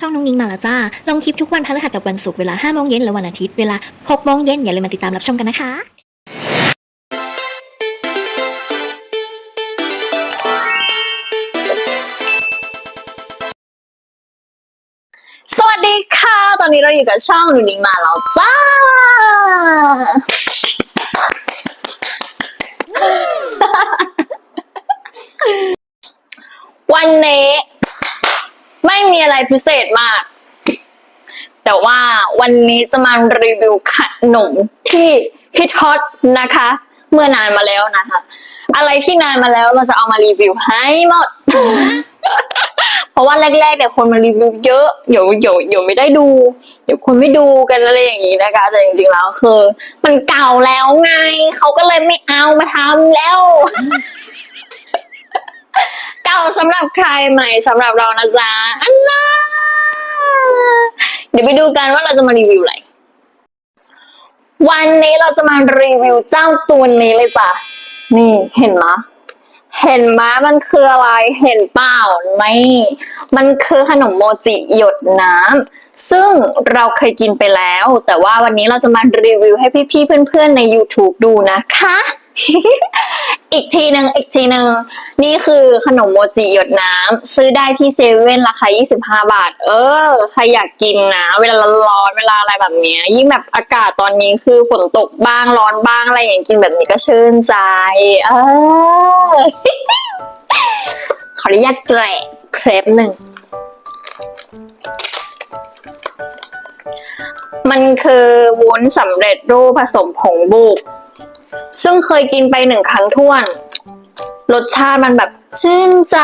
ช่องน้องนิ้งมาแล้วจ้า ลงคลิปทุกวันพฤหัสกับวันศุกร์เวลา5โมงเย็นและวันอาทิตย์เวลา6โมงเย็นอย่าลืมมาติดตามรับชมกันนะคะสวัสดีค่ะ ตอนนี้เราอยู่กับช่องหนูนิงมาแล้วจ้า วันนี้ ไม่มีอะไรพิเศษมาก แต่ว่าวันนี้จะมารีวิวขนมที่พี่ท็อตนะคะ เมื่อนานมาแล้วนะคะ อะไรที่นานมาแล้วเราจะเอามารีวิวให้หมด เพราะว่าแรกๆเนี่ยคนมารีวิวเยอะเดี๋ยวเดี๋ยวเดี๋ยวไม่ได้ดู เดี๋ยวคนไม่ดูกันอะไรอย่างนี้นะคะ แต่จริงๆแล้วคือ มันเก่าแล้วไง เขาก็เลยไม่เอามาทำแล้ว ก่าสำหรับใครใหม่สำหรับเรานะจ๊ะอันน่าเดี๋ยวไปดูกันว่าเราจะมารีวิวอะไร วันนี้เราจะมารีวิวเจ้าตัวนี้เลยจ้ะ นี่เห็นไหมเห็นไหมมันคืออะไร เห็นเปล่าไม่มันคือขนมโมจิหยดน้ำ ซึ่งเราเคยกินไปแล้ว แต่ว่าวันนี้เราจะมารีวิวให้พี่ๆเพื่อนๆใน YouTube ดูนะคะอีกทีหนึ่งอีกทีหนึ่งนี่คือขนมโมจิหยดน้ำซื้อได้ที่เซเว่นราคา 25 บาท เออ ใครอยากกินนะ เวลาร้อนเวลาอะไรแบบเนี้ยยิ่งแบบอากาศตอนนี้คือฝนตกบ้างร้อนบ้างอะไรอย่างกินแบบนี้ก็ชื่นใจ เออ ขออนุญาตแกะเครปหนึ่งมันคือวุ้นสำเร็จรูปผสมผงบุก ซึ่งเคยกินไปหนึ่งครั้งท้วน รสชาติมันแบบชื่นใจ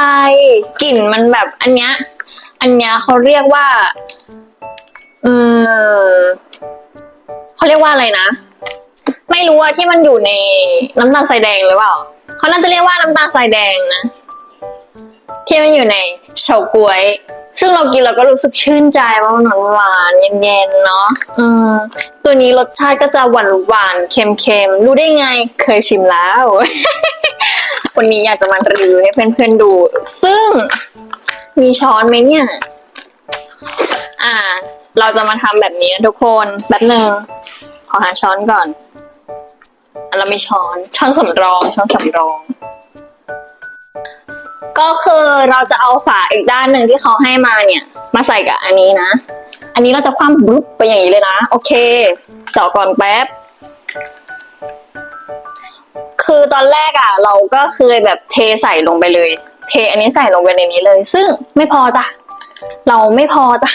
กลิ่นมันแบบอันเนี้ย อันเนี้ยเขาเรียกว่า อืมเขาเรียกว่าอะไรนะ ไม่รู้อะที่มันอยู่ในน้ำตาลทรายแดงหรือเปล่าเขาน่าจะเรียกว่าน้ำตาลทรายแดงนะ ที่มันอยู่ในเฉาก๊วย ซึ่งเรากินเราก็รู้สึกชื่นใจว่ามันหวานๆเย็นๆเนาะอืมตัวนี้รสชาติก็จะหวานหวานๆเค็มๆรู้ได้ไงเคยชิมแล้ว วันนี้อยากจะมารีวิวให้เพื่อนๆดู ซึ่งมีช้อนไหมเนี่ย อ่า เราจะมาทำแบบนี้นะทุกคนแป๊บหนึ่งขอหาช้อนก่อนอะเรามีช้อนช้อนสำรองช้อนสำรอง ก็คือเราจะเอาฝาอีกด้านหนึ่งที่เขาให้มาเนี่ย มาใส่กับอันนี้นะ อันนี้เราจะคว่ำบลุ๊บไปอย่างนี้เลยนะ โอเคต่อก่อนแป๊บ คือตอนแรกอะ เราก็เคยแบบเทใส่ลงไปเลย เทอันนี้ใส่ลงไปในนี้เลย ซึ่งไม่พอจ้ะ เราไม่พอจ้ะ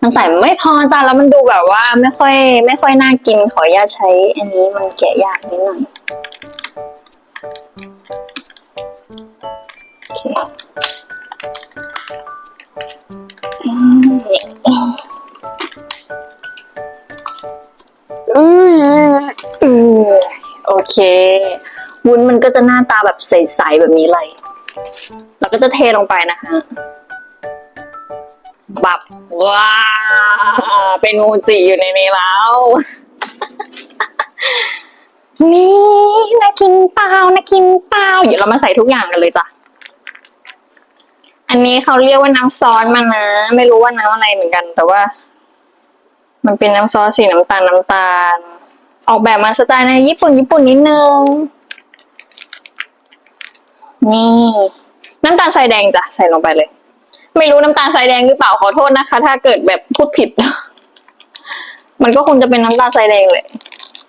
มันใส่ไม่พอจ้ะ แล้วมันดูแบบว่าไม่ค่อย ไม่ค่อยน่ากิน ขออนุญาตใช้ อันนี้มันแกะยากนิดหน่อย เค วุ้นมันก็จะหน้าตาแบบใสๆแบบนี้เลยแล้วก็จะเทลงไปนะคะบับว้าเป็นงูจิอยู่ในนี้แล้วนี่น่ากินเปล่าน่ากินเปล่าเดี๋ยวเรามาใส่ทุกอย่างกันเลยจ้ะอันนี้เขาเรียกว่าน้ำซอสมานะ ไม่รู้ว่าน้ำอะไรเหมือนกัน แต่ว่า มันเป็นน้ำซอสสีน้ำตาลน้ำตาล ออกแบบมาสไตล์ในญี่ปุ่นญี่ปุ่นนิดนึง นี่ น้ำตาลทรายแดงจ้ะใส่ลงไปเลย ไม่รู้น้ำตาลทรายแดงหรือเปล่าขอโทษนะคะ ถ้าเกิดแบบพูดผิด มันก็คงจะเป็นน้ำตาลทรายแดงเลย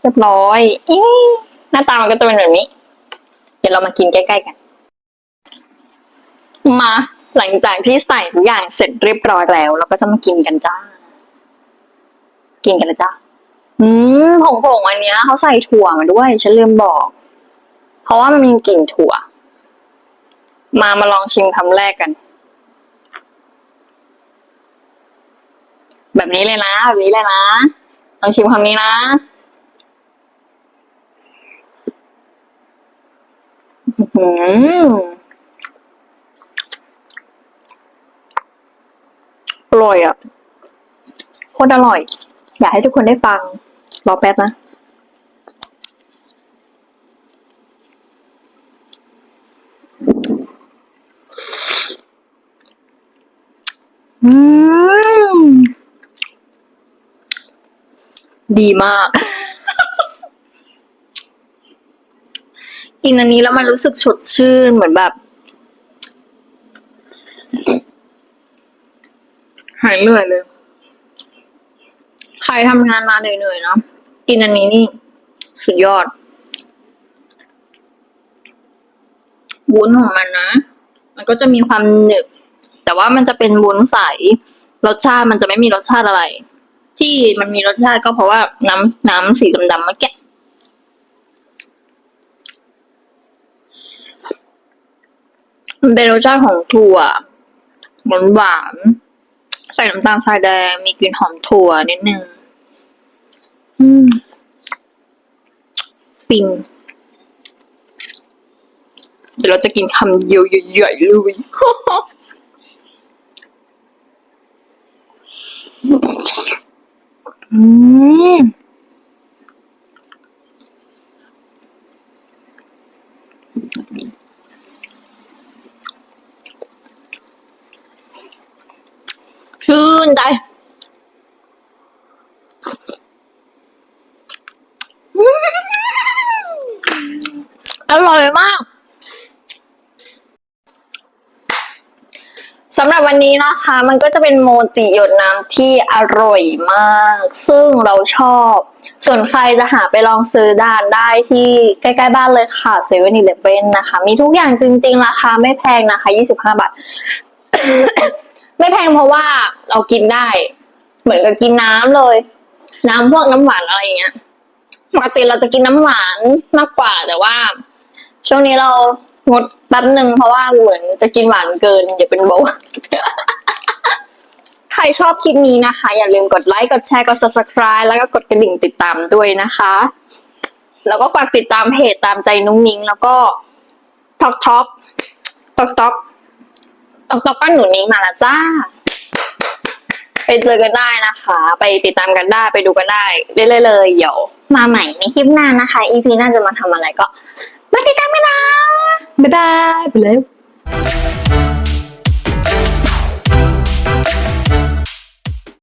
เรียบร้อยอหน้าตามันก็จะเป็นแบบนี้ เดี๋ยวเรามากินใกล้ๆกัน มาหลังจากที่ใส่ทุกอย่างเสร็จเรียบร้อยแล้ว เราก็จะมากินกันจ้า กินกันนะจ้า อืมผงผงๆอันเนี้ยเขาใส่ถั่วมาด้วย ฉันลืมบอก เพราะว่ามันมีกลิ่นถั่ว มามาลองชิมคำแรกกัน แบบนี้เลยนะ แบบนี้เลยนะ ลองชิมคำนี้นะอื้อหืออร่อยอะโคตรอร่อย อยากให้ทุกคนได้ฟัง รอแป๊บนะ ดีมาก กินอันนี้แล้วมันรู้สึกสดชื่นเหมือนแบบหายเหนื่อยเลย ใครทำงานมาเหนื่อยๆเนาะกินอันนี้นี่ สุดยอดวุ้นของมันนะ มันก็จะมีความหนึบ แต่ว่ามันจะเป็นวุ้นใส รสชาติมันจะไม่มีรสชาติอะไร ที่มันมีรสชาติก็เพราะว่าน้ำน้ำสีดำๆเมื่อกี้มันเป็นรสชาติของถั่วหวานหวาน ใส่น้ำตาลทรายแดง มีกลิ่นหอมถั่วนิดนึง ฟิน เดี๋ยวเราจะกินคำเดียวใหญ่ๆเลย อืมชื่นใจอืมอ ร่อยมากสำหรับวันนี้นะคะ มันก็จะเป็นโมจิหยดน้ำที่อร่อยมาก ซึ่งเราชอบ ส่วนใครจะหาไปลองซื้อดานได้ที่ใกล้ๆบ้านเลยค่ะเซเว่นอีเลฟเว่นนะคะ มีทุกอย่างจริงๆ ราคาไม่แพงนะคะ 25 บาท ไม่แพงเพราะว่าเรากินได้ เหมือนกับกินน้ำเลย น้ำพวกน้ำหวานอะไรอย่างเงี้ยปกติเราจะกินน้ำหวานมากกว่าแต่ว่า ช่วงนี้เรางดแป๊บหนึ่งเพราะว่าเหมือนจะกินหวานเกิน อย่าเป็นเบาใครชอบคลิปนี้นะคะ อย่าลืมกดไลค์กดแชร์กด subscribe แล้วก็กดกระดิ่งติดตามด้วยนะคะ แล้วก็ฝากติดตามเพจตามใจนุ้งนิ้งแล้วก็ท็อกท็อกท็อกท็อกท็อกท็อกก็หนูนิ้งมาล้วจ้า ไปเจอกันได้นะคะ ไปติดตามกันได้ไปดูกันได้เรื่อยๆเลยเดี๋ยวมาใหม่ในคลิปหน้านะคะ EP หน้าจะมาทำอะไรก็ มาติดตามกันนะบ๊ายบายไปแล้ว